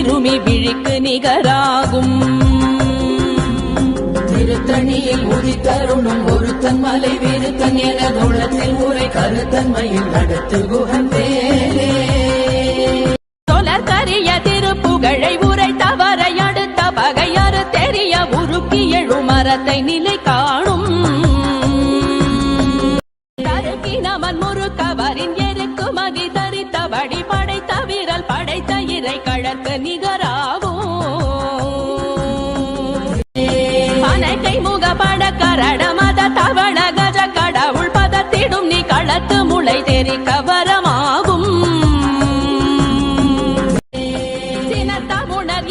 மரச்சிறுமி விழிக்கு நிகராகும். திருத்தணியில் உதித்தருணும் ஒருத்தன் மலை விருத்தன் என தோளத்தில் உரை கருத்தன்மையில் நடத்து குகந்தேலே சொலற்கரிய திருப்புகழை உரைத்தவரை அடுத்த பகையறு தெரிய உருக்கி எழும் மரத்தை நிலை காணும். தருக்கினவன் முறுக்கவரின் எருக்கு மதி பழக்க நிகராகும். பனைக்கை முக படக்கரட மத தவள கஜ கடவுள் பதத்திடும் நீ களத்து முளை தெரி கவரமாகும் சினத்தமுணர்